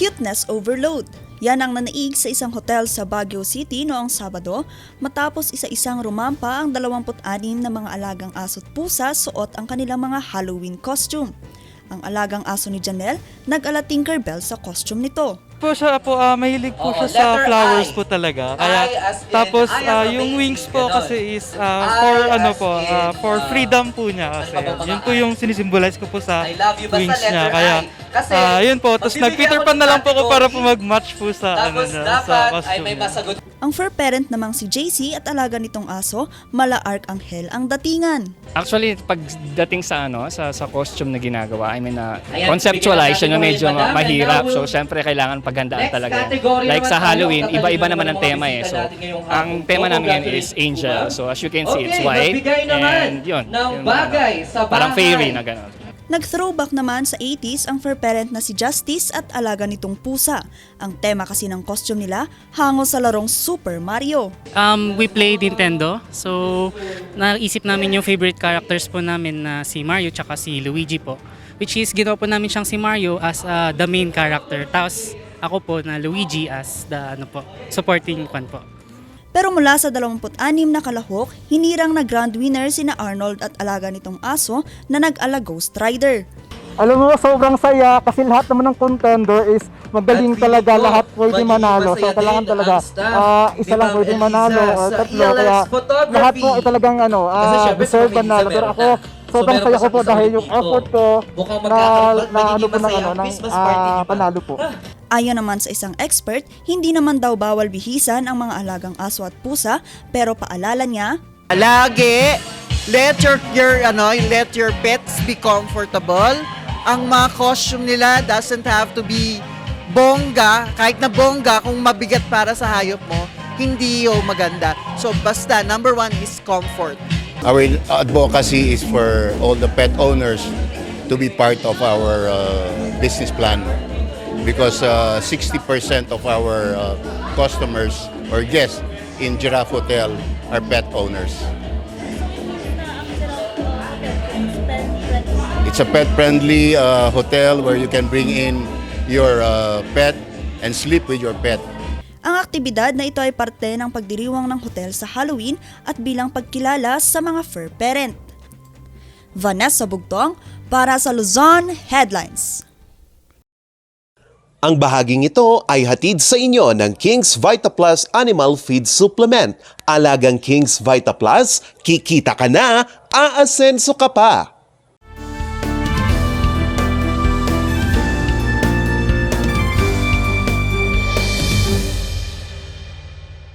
Cuteness overload. Yan ang nanaig sa isang hotel sa Baguio City noong Sabado matapos isa-isang rumampa ang 26 na mga alagang aso't pusa suot ang kanilang mga Halloween costume. Ang alagang aso ni Janelle nag-ala Tinkerbell sa costume nito. po siya po, ah, mahilig po Oo, siya sa letter flowers I. po talaga. I Kaya, as in, tapos I am ah, yung amazing, wings po ganon. kasi is I for ano po, in, ah, for ah, freedom po niya kasi. Yun po yung sinisimbolize ko po sa I love you, basta wings niya. letter Kaya, I. Kasi, ah, yun po. Tapos nag-Peter ako Pan ng na lang po ako para po category. mag-match po sa, ano Tapos sa dapat ay costume may niya. masagot Ang fur parent namang si JC at alaga nitong aso, mala Arcangel ang datingan. Actually, pagdating sa ano, sa sa costume na ginagawa, I mean na Ayan, conceptualize bigyan yun ng medyo madam, mahirap. and now So, we'll- syempre kailangan paghandaan Next talaga. category Like naman sa tayo, Halloween, tatanungin iba-iba naman ang tema eh. So, natin ngayong ang tema namin ngayon is angel. So, as you can see, it's Okay, white. magbigay naman And yun. ng yung, bagay ano, sa Parang bahay. fairy na gano'n. Nag-throwback naman sa 80s ang fur parent na si Justice at alaga nitong pusa. Ang tema kasi ng costume nila, hango sa larong Super Mario. Um, we play Nintendo. So, naisip namin yung favorite characters po namin na si Mario tsaka si Luigi po. Which is, ginawa po namin siyang si Mario as uh, the main character. Tapos, ako po na Luigi as the ano po, supporting one po. Pero mula sa 26 na kalahok, hinirang na grand winner sina Arnold at alaga nitong aso na nag-ala Ghost Rider. Alam mo, sobrang saya kasi lahat naman ng contender is magaling At talaga, ko, lahat pwede manalo. So kailangan talaga ah, isa lang Eliza manalo o sa tatlo. Kaya lahat po ay talagang ano, ah, syempre, deserve manalo. Pero ako, sobrang saya ko po dahil yung effort ko na naano magiging po ng, ano, ng Christmas party, ah, di ba? panalo po. Ayon naman sa isang expert, hindi naman daw bawal bihisan ang mga alagang aso at pusa, pero paalala niya, Lagi, let your, your, ano, let your pets be comfortable. Ang mga costume nila doesn't have to be bongga. Kahit na bongga, kung mabigat para sa hayop mo, hindi yung maganda. So, basta, number one is comfort. Our advocacy is for all the pet owners to be part of our uh, business plan because uh, 60% of our uh, customers or guests in Giraffe Hotel are pet owners. It's a pet-friendly uh, hotel where you can bring in your uh, pet and sleep with your pet. ang aktibidad na ito ay parte ng pagdiriwang ng hotel sa Halloween at bilang pagkilala sa mga fur parent. Vanessa Bugtong para sa Luzon Headlines. Ang bahaging ito ay hatid sa inyo ng King's Vita Plus Animal Feed Supplement. Alagang King's Vita Plus, kikita ka na, aasenso ka pa.